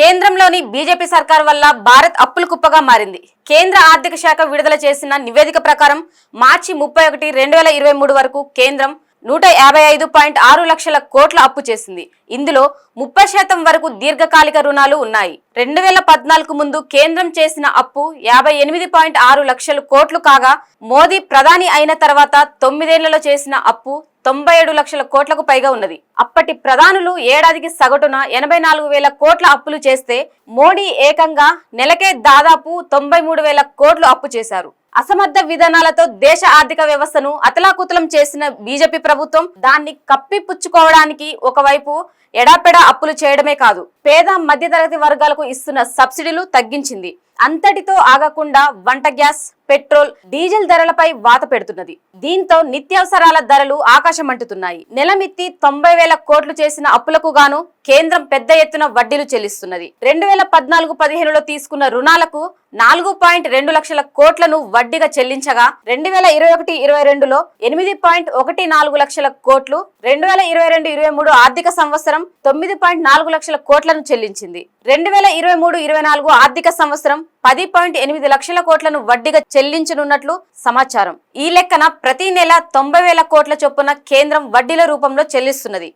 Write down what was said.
కేంద్రంలోని బీజేపీ సర్కార్ వల్ల భారత్ అప్పుల కుప్పగా మారింది. కేంద్ర ఆర్థిక శాఖ విడుదల చేసిన నివేదిక ప్రకారం మార్చి ముప్పై ఒకటి రెండు వేల ఇరవై మూడు వరకు కేంద్రం నూట యాభై ఐదు పాయింట్ ఆరు లక్షల కోట్ల అప్పు చేసింది. ఇందులో ముప్పై శాతం వరకు దీర్ఘకాలిక రుణాలు ఉన్నాయి. రెండు వేల పద్నాలుగు ముందు కేంద్రం చేసిన అప్పు యాభై ఎనిమిది పాయింట్ ఆరు లక్షల కోట్లు కాగా మోదీ ప్రధాని అయిన తర్వాత తొమ్మిదేళ్ళలో చేసిన అప్పు తొంభై ఏడు లక్షల కోట్లకు పైగా ఉన్నది. అప్పటి ప్రధానులు ఏడాదికి సగటున ఎనభై నాలుగు వేల కోట్ల అప్పులు చేస్తే మోడీ ఏకంగా నెలకే దాదాపు తొంభై మూడు వేల కోట్లు అప్పు చేశారు. అసమర్థ విధానాలతో దేశ ఆర్థిక వ్యవస్థను అతలాకుతలం చేసిన బీజేపీ ప్రభుత్వం దాన్ని కప్పిపుచ్చుకోవడానికి ఒకవైపు ఎడాపెడా అప్పులు చేయడమే కాదు పేద మధ్యతరగతి వర్గాలకు ఇస్తున్న సబ్సిడీలు తగ్గించింది. అంతటితో ఆగకుండా వంట గ్యాస్ పెట్రోల్ డీజిల్ ధరలపై వాత పెడుతున్నది. దీంతో నిత్యావసరాల ధరలు ఆకాశమంటుతున్నాయి. నెలమిత్తి తొంభై వేల కోట్లు చేసిన అప్పులకు గాను కేంద్రం పెద్ద ఎత్తున వడ్డీలు చెల్లిస్తున్నది. రెండు వేల పద్నాలుగు పదిహేనులో తీసుకున్న రుణాలకు నాలుగు పాయింట్ రెండు లక్షల కోట్లను వడ్డీగా చెల్లించగా రెండు వేల ఇరవై ఒకటి ఇరవై రెండులో ఎనిమిది పాయింట్ ఒకటి నాలుగు లక్షల కోట్లు రెండు వేల ఇరవై రెండు ఇరవై మూడు ఆర్థిక సంవత్సరం తొమ్మిది పాయింట్ నాలుగు లక్షల కోట్లను చెల్లించింది. రెండు వేల ఇరవై మూడు ఇరవై నాలుగు ఆర్థిక సంవత్సరం పది పాయింట్ ఎనిమిది లక్షల కోట్లను వడ్డీగా చెల్లించనున్నట్లు సమాచారం. ఈ లెక్కన ప్రతి నెల తొంభై వేల కోట్ల చొప్పున కేంద్రం వడ్డీల రూపంలో చెల్లిస్తున్నది.